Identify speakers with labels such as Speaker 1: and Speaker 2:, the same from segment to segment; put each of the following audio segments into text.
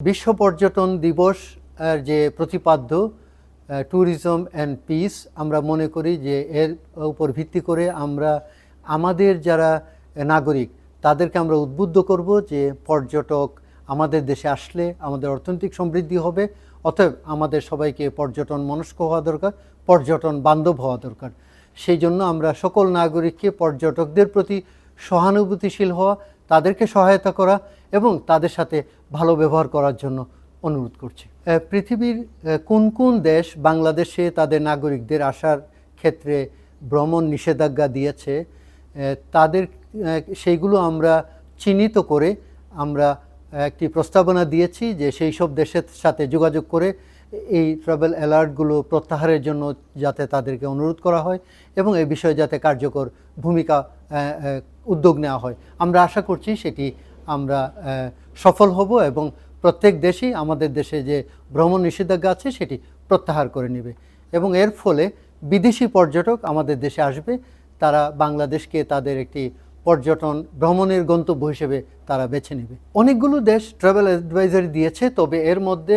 Speaker 1: বিশ্ব পর্যটন দিবস যে প্রতিপাদ্য ট্যুরিজম অ্যান্ড পিস আমরা মনে করি যে এর উপর ভিত্তি করে আমরা আমাদের যারা নাগরিক, তাদেরকে আমরা উদ্বুদ্ধ করব যে পর্যটক আমাদের দেশে আসলে আমাদের অর্থনৈতিক সমৃদ্ধি হবে, অতএব আমাদের সবাইকে পর্যটন মনস্ক হওয়া দরকার, পর্যটন বান্ধব হওয়া দরকার। সেই জন্য আমরা সকল নাগরিককে পর্যটকদের প্রতি সহানুভূতিশীল হওয়া তাদেরকে সহায়তা করা এবং তাদের সাথে ভালো ব্যবহার করার জন্য অনুরোধ করছি। পৃথিবীর কোন কোন দেশ বাংলাদেশে তাদের নাগরিকদের আসার ক্ষেত্রে ভ্রমণ নিষেধাজ্ঞা দিয়েছে তাদের সেইগুলো আমরা চিহ্নিত করে আমরা একটি প্রস্তাবনা দিয়েছি যে সেই সব দেশের সাথে যোগাযোগ করে এই ট্রাভেল অ্যালার্টগুলো প্রত্যাহারের জন্য যাতে তাদেরকে অনুরোধ করা হয় এবং এই বিষয়ে যাতে কার্যকর ভূমিকা উদ্যোগ নেওয়া হয়। আমরা আশা করছি সেটি আমরা সফল হব এবং প্রত্যেক দেশই আমাদের দেশে যে ভ্রমণ নিষেধাজ্ঞা আছে সেটি প্রত্যাহার করে নেবে। এবং এর ফলে বিদেশি পর্যটক আমাদের দেশে আসবে। তারা বাংলাদেশকে তাদের একটি পর্যটন ভ্রমণের গন্তব্য হিসেবে তারা বেছে নেবে। অনেকগুলো দেশ ট্রাভেল অ্যাডভাইজারি দিয়েছে, তবে এর মধ্যে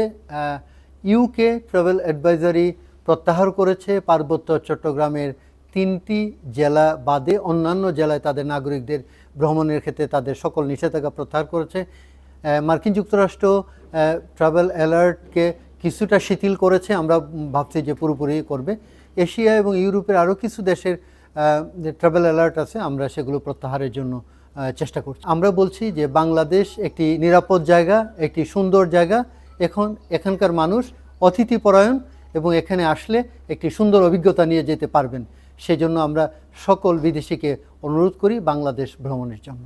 Speaker 1: ইউকে ট্রাভেল অ্যাডভাইজারি প্রত্যাহার করেছে। পার্বত্য চট্টগ্রামের তিনটি জেলা বাদে অন্যান্য জেলায় তাদের নাগরিকদের ভ্রমণের ক্ষেত্রে তাদের সকল নিষেধাজ্ঞা প্রত্যাহার করেছে। মার্কিন যুক্তরাষ্ট্র ট্রাভেল অ্যালার্টকে কিছুটা শিথিল করেছে। আমরা ভাবছি যে পুরোপুরি করবে। এশিয়া এবং ইউরোপের আরও কিছু দেশের ট্রাভেল অ্যালার্ট আছে, আমরা সেগুলো প্রত্যাহারের জন্য চেষ্টা করছি। আমরা বলছি যে বাংলাদেশ একটি নিরাপদ জায়গা, একটি সুন্দর জায়গা এখন এখানকার মানুষ অতিথিপরায়ণ এবং এখানে আসলে একটি সুন্দর অভিজ্ঞতা নিয়ে যেতে পারবেন। সেজন্য আমরা সকল বিদেশিকে অনুরোধ করি বাংলাদেশ ভ্রমণের জন্য।